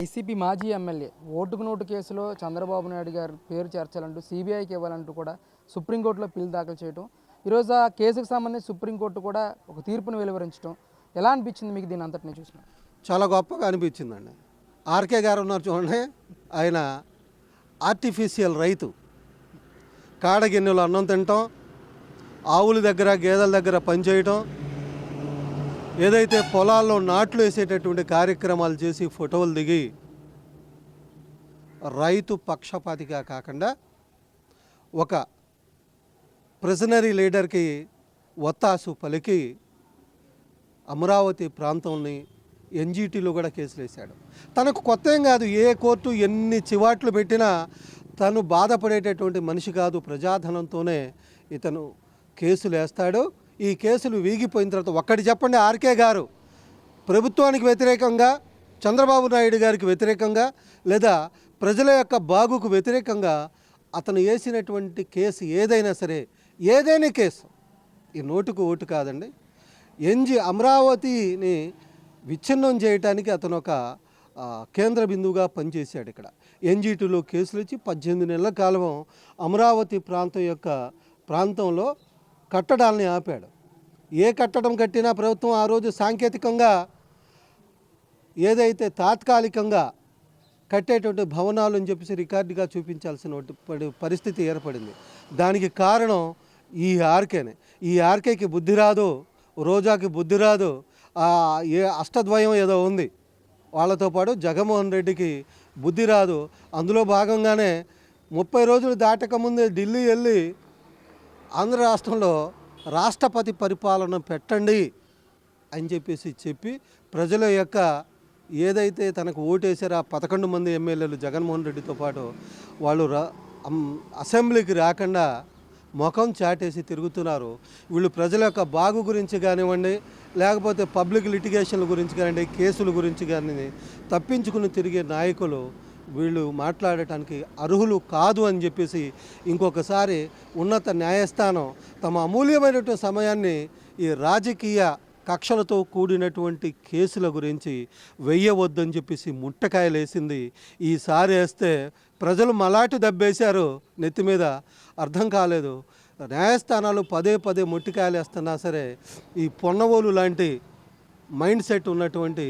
YCP మాజీ MLA ఓటుకు note కేసులో చంద్రబాబు నాయుడు గారి పేరు చేర్చాలంటూ సిబిఐకి ఇవ్వాలంటూ కూడా సుప్రీంకోర్టులో పిల్లు దాఖలు చేయడం ఈరోజు ఆ కేసుకు సంబంధించి సుప్రీంకోర్టు కూడా ఒక తీర్పును వెలువరించడం ఎలా అనిపించింది మీకు దీని అంతటిని చూసిన? చాలా గొప్పగా అనిపించిందండి. ఆర్కే గారు ఉన్నారు చూడండి. ఆయన ఆర్టిఫిషియల్ రైతు. కాడగిన్నెలు అన్నం తినటం ఆవుల దగ్గర గేదెల దగ్గర పనిచేయటం ఏదైతే పొలాల్లో నాట్లు వేసేటటువంటి కార్యక్రమాలు చేసి ఫోటోలు దిగి రైతు పక్షపాతిగా కాకుండా ఒక ప్రిజనరీ లీడర్కి ఒత్తాసు పలికి అమరావతి ప్రాంతంని ఎన్జీటీలో కూడా కేసులు వేశాడు. తనకు కొత్త ఏం కాదు ఏ కోర్టు ఎన్ని చివాట్లు పెట్టినా తను బాధపడేటటువంటి మనిషి కాదు ప్రజాధనంతోనే ఇతను కేసులు వేస్తాడు. ఈ కేసులు వీగిపోయిన తర్వాత ఒక్కటి చెప్పండి ఆర్కే గారు. ప్రభుత్వానికి వ్యతిరేకంగా చంద్రబాబు నాయుడు గారికి వ్యతిరేకంగా లేదా ప్రజల యొక్క బాగుకు వ్యతిరేకంగా అతను వేసినటువంటి కేసు ఏదైనా సరే ఏదైనా కేసు ఈ నోటుకు ఓటు కాదండి. ఎన్జి అమరావతిని విచ్ఛిన్నం చేయడానికి అతను ఒక కేంద్ర బిందువుగా పనిచేశాడు ఇక్కడ. ఎన్జీటీలో కేసులు ఇచ్చి పద్దెనిమిది నెలల కాలం అమరావతి ప్రాంతం యొక్క ప్రాంతంలో కట్టడాల్ని ఆపాడు. ఏ కట్టడం కట్టినా ప్రభుత్వం ఆ రోజు సాంకేతికంగా ఏదైతే తాత్కాలికంగా కట్టేటువంటి భవనాలు అని చెప్పేసి రికార్డుగా చూపించాల్సిన పరిస్థితి ఏర్పడింది. దానికి కారణం ఈ ఆర్కేనే. ఈ ఆర్కేకి బుద్ధి రాదు రోజాకి బుద్ధి రాదు ఏ అష్టద్వయం ఏదో ఉంది. వాళ్ళతో పాటు జగన్మోహన్ రెడ్డికి బుద్ధి రాదు. అందులో భాగంగానే ముప్పై రోజులు దాటక ముందే ఢిల్లీ వెళ్ళి ఆంధ్ర రాష్ట్రంలో రాష్ట్రపతి పరిపాలన పెట్టండి అని చెప్పేసి చెప్పి ప్రజల యొక్క ఏదైతే తనకు ఓటేసారో ఆ పదకొండు మంది ఎమ్మెల్యేలు జగన్మోహన్ రెడ్డితో పాటు వాళ్ళు రా అసెంబ్లీకి రాకుండా ముఖం చాటేసి తిరుగుతున్నారు. వీళ్ళు ప్రజల యొక్క బాగు గురించి కానివ్వండి లేకపోతే పబ్లిక్ లిటిగేషన్ల గురించి కానివ్వండి కేసుల గురించి కానీ తప్పించుకుని తిరిగే నాయకులు వీళ్ళు మాట్లాడటానికి అర్హులు కాదు అని చెప్పేసి ఇంకొకసారి ఉన్నత న్యాయస్థానం తమ అమూల్యమైనటువంటి సమయాన్ని ఈ రాజకీయ కక్షలతో కూడినటువంటి కేసుల గురించి వెయ్యవద్దని చెప్పేసి ముట్టకాయలు వేసింది. ఈసారి వేస్తే ప్రజలు మలాటి దబ్బేశారు. నెత్తి మీద అర్థం కాలేదు. న్యాయస్థానాలు పదే పదే ముట్టికాయలు వేస్తున్నా సరే ఈ పొన్నవోలు లాంటి మైండ్ సెట్ ఉన్నటువంటి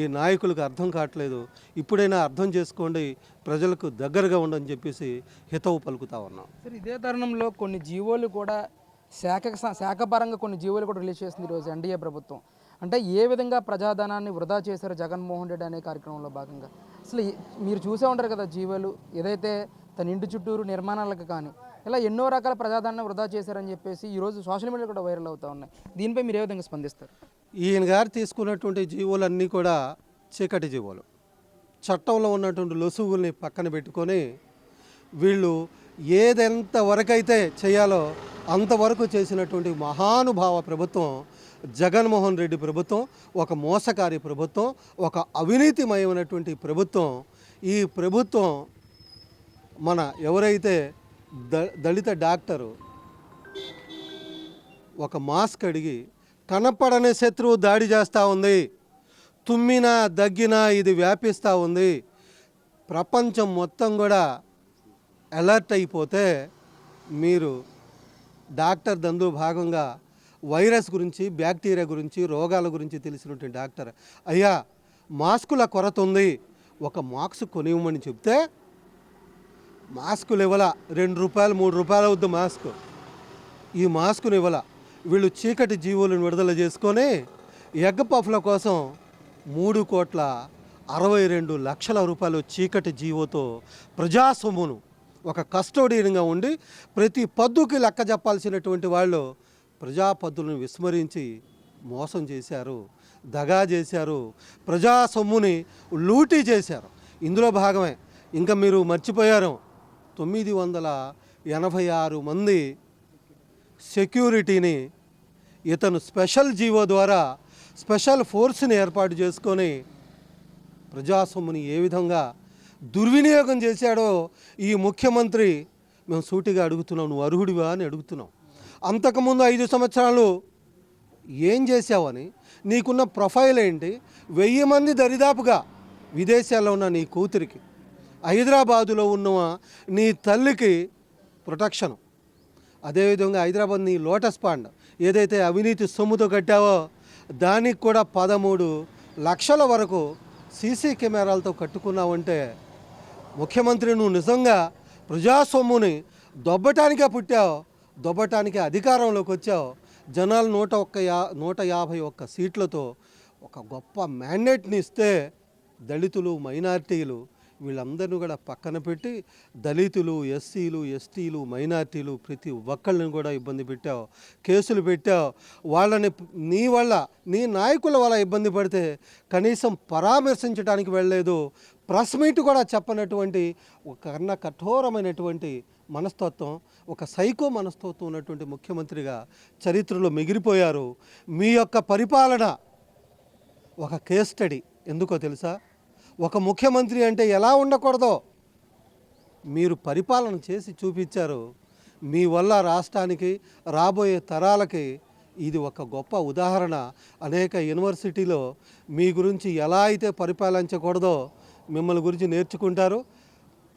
ఈ నాయకులకు అర్థం కావట్లేదు. ఇప్పుడైనా అర్థం చేసుకోండి ప్రజలకు దగ్గరగా ఉండని చెప్పేసి హితవు పలుకుతా ఉన్నాం. సరే ఇదే తరుణంలో కొన్ని జీవోలు కూడా శాఖ శాఖపరంగా కొన్ని జీవోలు కూడా రిలీజ్ చేసింది ఈరోజు ఎన్డీఏ ప్రభుత్వం. అంటే ఏ విధంగా ప్రజాధనాన్ని వృధా చేశారు జగన్మోహన్ రెడ్డి అనే కార్యక్రమంలో భాగంగా? అసలు మీరు చూసే ఉంటారు కదా జీవోలు ఏదైతే తన ఇంటి చుట్టూరు నిర్మాణాలకు కానీ ఇలా ఎన్నో రకాల ప్రజాధనాన్ని వృధా చేశారని చెప్పేసి ఈరోజు సోషల్ మీడియా కూడా వైరల్ అవుతూ ఉన్నాయి. దీనిపై మీరు ఏ విధంగా స్పందిస్తారు? ఈయన గారు తీసుకున్నటువంటి జీవోలన్నీ కూడా చీకటి జీవోలు. చట్టంలో ఉన్నటువంటి లొసుగుల్ని పక్కన పెట్టుకొని వీళ్ళు ఏదెంత వరకైతే చేయాలో అంతవరకు చేసినటువంటి మహానుభావ ప్రభుత్వం జగన్మోహన్ రెడ్డి ప్రభుత్వం ఒక మోసకారి ప్రభుత్వం ఒక అవినీతిమయమైనటువంటి ప్రభుత్వం ఈ ప్రభుత్వం మన ఎవరైతే ద దళిత డాక్టరు ఒక మాస్క్ అడిగి కనపడని శత్రువు దాడి చేస్తూ ఉంది. తుమ్మినా దగ్గినా ఇది వ్యాపిస్తూ ఉంది. ప్రపంచం మొత్తం కూడా అలర్ట్ అయిపోతే మీరు డాక్టర్ దందు భాగంగా వైరస్ గురించి బ్యాక్టీరియా గురించి రోగాల గురించి తెలిసినటువంటి డాక్టర్. అయ్యా మాస్కుల కొరత ఉంది. ఒక మాస్క్ కొనివ్వమని చెప్తే మాస్కులు ఇవ్వాల. రెండు రూపాయలు మూడు రూపాయలు అవుద్ది మాస్క్. ఈ మాస్కుని ఇవ్వాల. వీళ్ళు చీకటి జీవులను విడుదల చేసుకొని ఎగ్ పఫ్ల కోసం మూడు కోట్ల అరవై రెండు లక్షల రూపాయలు చీకటి జీవోతో ప్రజాసొమ్మును ఒక కస్టోడియన్గా ఉండి ప్రతి పద్దుకి లెక్క చెప్పాల్సినటువంటి వాళ్ళు ప్రజా పద్దులను విస్మరించి మోసం చేశారు దగా చేశారు ప్రజా సొమ్ముని లూటీ చేశారు. ఇందులో భాగమే. ఇంకా మీరు మర్చిపోయారు. తొమ్మిది వందల ఎనభై ఆరు మంది సెక్యూరిటీని ఇతను స్పెషల్ జీవో ద్వారా స్పెషల్ ఫోర్స్ని ఏర్పాటు చేసుకొని ప్రజాసొమ్ముని ఏ విధంగా దుర్వినియోగం చేశాడో ఈ ముఖ్యమంత్రి మేము సూటిగా అడుగుతున్నాం నువ్వు అర్హుడివా అని అడుగుతున్నాం. అంతకుముందు ఐదు సంవత్సరాలు ఏం చేసావని నీకున్న ప్రొఫైల్ ఏంటి వెయ్యి మంది దరిదాపుగా విదేశాల్లో ఉన్న నీ కూతురికి హైదరాబాదులో ఉన్న నీ తల్లికి ప్రొటెక్షను. అదేవిధంగా హైదరాబాద్ నీ లోటస్ పాండ్ ఏదైతే అవినీతి సొమ్ముతో కట్టావో దానికి కూడా పదమూడు లక్షల వరకు సీసీ కెమెరాలతో కట్టుకున్నావంటే ముఖ్యమంత్రి నువ్వు నిజంగా ప్రజాసొమ్ముని దొబ్బటానికే పుట్టావు దొబ్బటానికే అధికారంలోకి వచ్చావు. జనాలు నూట ఒక్క యా నూట యాభై ఒక్క సీట్లతో ఒక గొప్ప మ్యాండేట్ని ఇస్తే దళితులు మైనారిటీలు వీళ్ళందరినీ కూడా పక్కన పెట్టి దళితులు ఎస్సీలు ఎస్టీలు మైనార్టీలు ప్రతి ఒక్కళ్ళని కూడా ఇబ్బంది పెట్టావు. కేసులు పెట్టావు. వాళ్ళని నీ వల్ల నీ నాయకుల వల్ల ఇబ్బంది పడితే కనీసం పరామర్శించడానికి వెళ్ళలేదు. ప్రెస్ మీట్ కూడా చెప్పనటువంటి ఒక కన్న కఠోరమైనటువంటి మనస్తత్వం ఒక సైకో మనస్తత్వం ఉన్నటువంటి ముఖ్యమంత్రిగా చరిత్రలో మిగిలిపోయారు. మీ యొక్క పరిపాలన ఒక కేస్ స్టడీ. ఎందుకో తెలుసా? ఒక ముఖ్యమంత్రి అంటే ఎలా ఉండకూడదో మీరు పరిపాలన చేసి చూపించారు. మీ వల్ల రాష్ట్రానికి రాబోయే తరాలకి ఇది ఒక గొప్ప ఉదాహరణ. అనేక యూనివర్సిటీలో మీ గురించి ఎలా అయితే పరిపాలించకూడదో మిమ్మల్ని గురించి నేర్చుకుంటారు.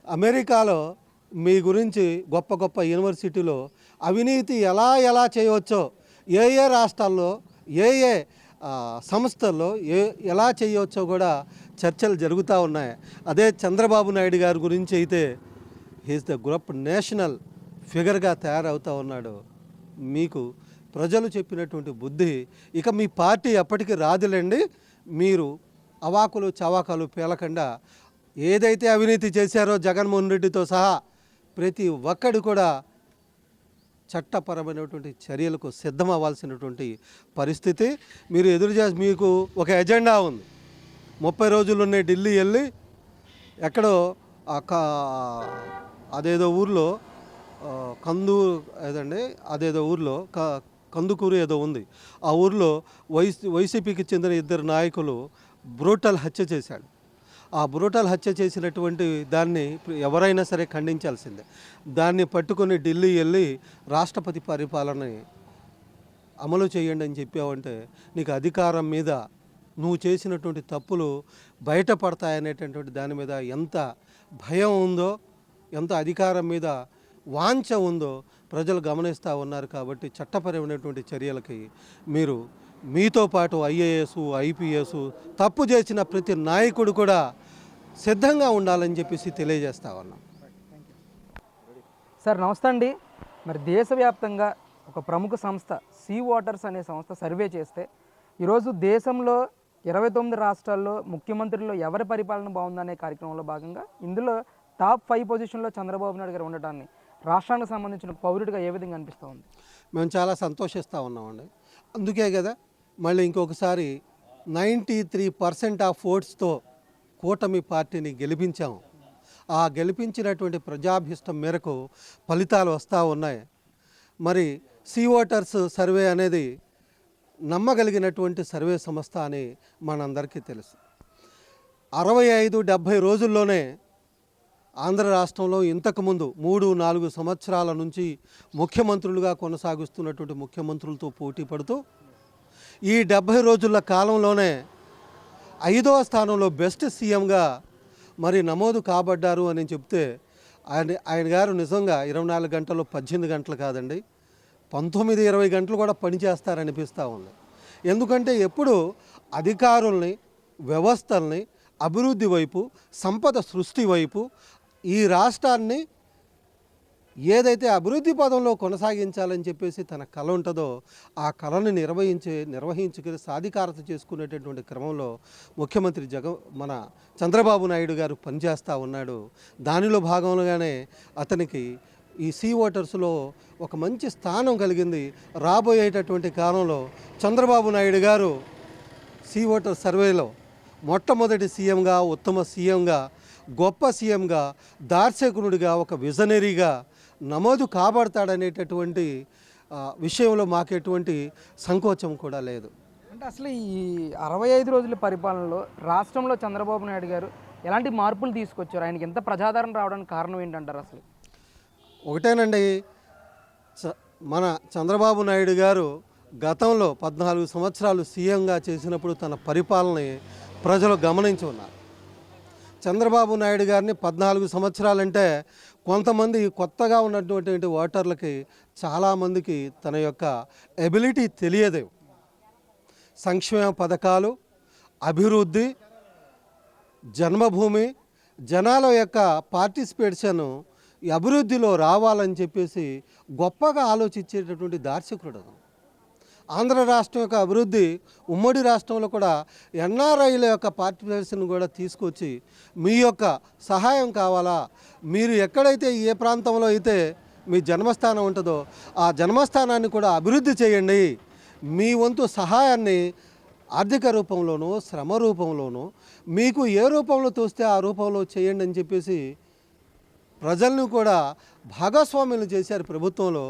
అమెరికాలో మీ గురించి గొప్ప గొప్ప యూనివర్సిటీలో అవినీతి ఎలా ఎలా చేయవచ్చో ఏ ఏ రాష్ట్రాల్లో ఏ ఏ సంస్థల్లో ఏ ఎలా చేయవచ్చో కూడా చర్చలు జరుగుతూ ఉన్నాయి. అదే చంద్రబాబు నాయుడు గారి గురించి అయితే హీస్ ద గ్రూప్ నేషనల్ ఫిగర్గా తయారవుతూ ఉన్నాడు. మీకు ప్రజలు చెప్పినటువంటి బుద్ధి ఇక మీ పార్టీ ఎప్పటికీ రాదులేండి. మీరు అవాకులు చవాకాలు పేలకుండా ఏదైతే అవినీతి చేశారో జగన్మోహన్ రెడ్డితో సహా ప్రతి ఒక్కడు కూడా చట్టపరమైనటువంటి చర్యలకు సిద్ధం అవ్వాల్సినటువంటి పరిస్థితి. మీరు ఎదురు చేసి మీకు ఒక ఎజెండా ఉంది. ముప్పై రోజులున్నే ఢిల్లీ వెళ్ళి ఎక్కడో ఆ అదేదో ఊర్లో కందు ఏదండి? అదేదో ఊర్లో క కందుకూరు ఏదో ఉంది. ఆ ఊర్లో వైసీ వైసీపీకి చెందిన ఇద్దరు నాయకులు బ్రూటల్ హత్య చేశాడు. ఆ బ్రూటల్ హత్య చేసినటువంటి దాన్ని ఎవరైనా సరే ఖండించాల్సిందే. దాన్ని పట్టుకొని ఢిల్లీ వెళ్ళి రాష్ట్రపతి పరిపాలనని అమలు చేయండి అని చెప్పావంటే నీకు అధికారం మీద నువ్వు చేసినటువంటి తప్పులు బయటపడతాయనేటటువంటి దాని మీద ఎంత భయం ఉందో ఎంత అధికారం మీద వాంఛ ఉందో ప్రజలు గమనిస్తూ ఉన్నారు కాబట్టి చట్టపరమైనటువంటి చర్యలకి మీరు మీతో పాటు ఐఏఎస్ ఐపీఎస్ తప్పు చేసిన ప్రతి నాయకుడు కూడా సిద్ధంగా ఉండాలని చెప్పేసి తెలియజేస్తా ఉన్నాం. సార్ నమస్తే అండి. మరి దేశవ్యాప్తంగా ఒక ప్రముఖ సంస్థ సీ వాటర్స్ అనే సంస్థ సర్వే చేస్తే ఈరోజు దేశంలో ఇరవై తొమ్మిది రాష్ట్రాల్లో ముఖ్యమంత్రుల్లో ఎవరి పరిపాలన బాగుందనే కార్యక్రమంలో భాగంగా ఇందులో టాప్ ఫైవ్ పొజిషన్లో చంద్రబాబు నాయుడు గారు ఉండటాన్ని రాష్ట్రానికి సంబంధించిన పౌరుడిగా ఏ విధంగా అనిపిస్తూ ఉంది? మేము చాలా సంతోషిస్తూ ఉన్నామండి. అందుకే కదా మళ్ళీ ఇంకొకసారి నైంటీ త్రీ పర్సెంట్ ఆఫ్ ఓట్స్తో కూటమి పార్టీని గెలిపించాము ఆ గెలిపించినటువంటి ప్రజాభిష్టం మేరకు ఫలితాలు వస్తూ ఉన్నాయి. మరి సీ ఓటర్స్ సర్వే అనేది నమ్మగలిగినటువంటి సర్వే సంస్థ అని మనందరికీ తెలుసు. అరవై ఐదు డెబ్భై రోజుల్లోనే ఆంధ్ర రాష్ట్రంలో ఇంతకుముందు మూడు నాలుగు సంవత్సరాల నుంచి ముఖ్యమంత్రులుగా కొనసాగిస్తున్నటువంటి ముఖ్యమంత్రులతో పోటీ పడుతూ ఈ డెబ్భై రోజుల కాలంలోనే ఐదవ స్థానంలో బెస్ట్ సీఎంగా మరి నమోదు కాబడ్డారు అని చెప్తే ఆయన ఆయన గారు నిజంగా ఇరవై నాలుగు గంటలు పద్దెనిమిది గంటలు కాదండి పంతొమ్మిది ఇరవై గంటలు కూడా పనిచేస్తారనిపిస్తూ ఉంది. ఎందుకంటే ఎప్పుడు అధికారుల్ని వ్యవస్థల్ని అభివృద్ధి వైపు సంపద సృష్టి వైపు ఈ రాష్ట్రాన్ని ఏదైతే అభివృద్ధి పదంలో కొనసాగించాలని చెప్పేసి తన కళ ఉంటుందో ఆ కళను నిర్వహించే నిర్వహించుకుని సాధికారత చేసుకునేటటువంటి క్రమంలో ముఖ్యమంత్రి జగ మన చంద్రబాబు నాయుడు గారు పనిచేస్తూ ఉన్నాడు. దానిలో భాగంగానే అతనికి ఈ సీ ఓటర్స్లో ఒక మంచి స్థానం కలిగింది. రాబోయేటటువంటి కాలంలో చంద్రబాబు నాయుడు గారు సీ ఓటర్ సర్వేలో మొట్టమొదటి సీఎంగా ఉత్తమ సీఎంగా గొప్ప సీఎంగా దార్శకునుడిగా ఒక విజనరీగా నమోదు కాబడతాడనేటటువంటి విషయంలో మాకు ఎటువంటి సంకోచం కూడా లేదు. అంటే అసలు ఈ అరవై ఐదు రోజుల పరిపాలనలో రాష్ట్రంలో చంద్రబాబు నాయుడు గారు ఎలాంటి మార్పులు తీసుకొచ్చారు? ఆయనకి ఎంత ప్రజాదరణ రావడానికి కారణం ఏంటంటారు అసలు? ఒకటేనండి చ- మన చంద్రబాబు నాయుడు గారు గతంలో పద్నాలుగు సంవత్సరాలు సీఎంగా చేసినప్పుడు తన పరిపాలనని ప్రజలు గమనించి ఉన్నారు. చంద్రబాబు నాయుడు గారిని పద్నాలుగు సంవత్సరాలంటే కొంతమంది కొత్తగా ఉన్నటువంటి ఓటర్లకి చాలామందికి తన యొక్క ఎబిలిటీ తెలియదు. సంక్షేమ పథకాలు అభివృద్ధి జన్మభూమి జనాల యొక్క పార్టిసిపేషన్ అభివృద్ధిలో రావాలని చెప్పేసి గొప్పగా ఆలోచించేటటువంటి దార్శకుడు ఆంధ్ర రాష్ట్రం యొక్క అభివృద్ధి ఉమ్మడి రాష్ట్రంలో కూడా ఎన్ఆర్ఐల యొక్క పార్టిసిపేషన్ కూడా తీసుకొచ్చి మీ యొక్క సహాయం కావాలా? మీరు ఎక్కడైతే ఏ ప్రాంతంలో అయితే మీ జన్మస్థానం ఉంటుందో ఆ జన్మస్థానాన్ని కూడా అభివృద్ధి చేయండి. మీ వంతు సహాయాన్ని ఆర్థిక రూపంలోనూ శ్రమ రూపంలోనూ మీకు ఏ రూపంలో తోస్తే ఆ రూపంలో చేయండి అని చెప్పేసి ప్రజలను కూడా భాగస్వామ్యులు చేశారు ప్రభుత్వంలో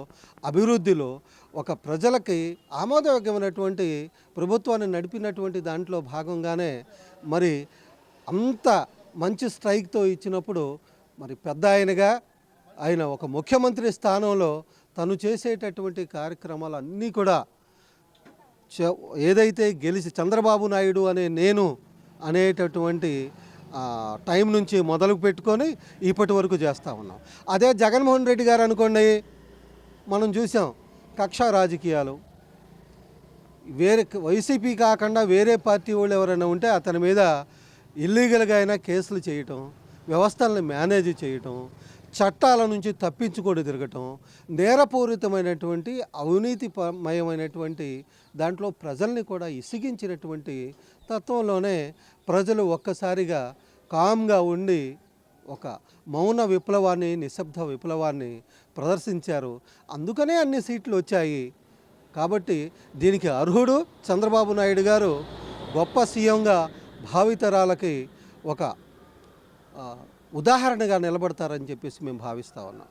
అభివృద్ధిలో ఒక ప్రజలకి ఆమోదయోగ్యమైనటువంటి ప్రభుత్వాన్ని నడిపినటువంటి దాంట్లో భాగంగానే మరి అంత మంచి స్ట్రైక్తో ఇచ్చినప్పుడు మరి పెద్ద ఆయనగా ఆయన ఒక ముఖ్యమంత్రి స్థానంలో తను చేసేటటువంటి కార్యక్రమాలు అన్నీ కూడా ఏదైతే గెలిచి చంద్రబాబు నాయుడు అనే నేను అనేటటువంటి టైం నుంచి మొదలు పెట్టుకొని ఇప్పటి వరకు చేస్తూ ఉన్నాం. అదే జగన్మోహన్ రెడ్డి గారు అనుకోండి మనం చూసాం కక్ష రాజకీయాలు. వేరే వైసీపీ కాకుండా వేరే పార్టీ వాళ్ళు ఎవరైనా ఉంటే అతని మీద ఇల్లీగల్గా అయినా కేసులు చేయటం వ్యవస్థలను మేనేజ్ చేయటం చట్టాల నుంచి తప్పించుకొని తిరగటం నేరపూరితమైనటువంటి అవినీతిమయమైనటువంటి దాంట్లో ప్రజల్ని కూడా ఇసిగించినటువంటి తత్వంలోనే ప్రజలు ఒక్కసారిగా కామ్గా ఉండి ఒక మౌన విప్లవాన్ని నిశ్శబ్ద విప్లవాన్ని ప్రదర్శించారు. అందుకనే అన్ని సీట్లు వచ్చాయి. కాబట్టి దీనికి అర్హుడు చంద్రబాబు నాయుడు గారు గొప్ప సీఎంగా భావితరాలకి ఒక ఉదాహరణగా నిలబడతారని చెప్పేసి మేము భావిస్తా ఉన్నాం.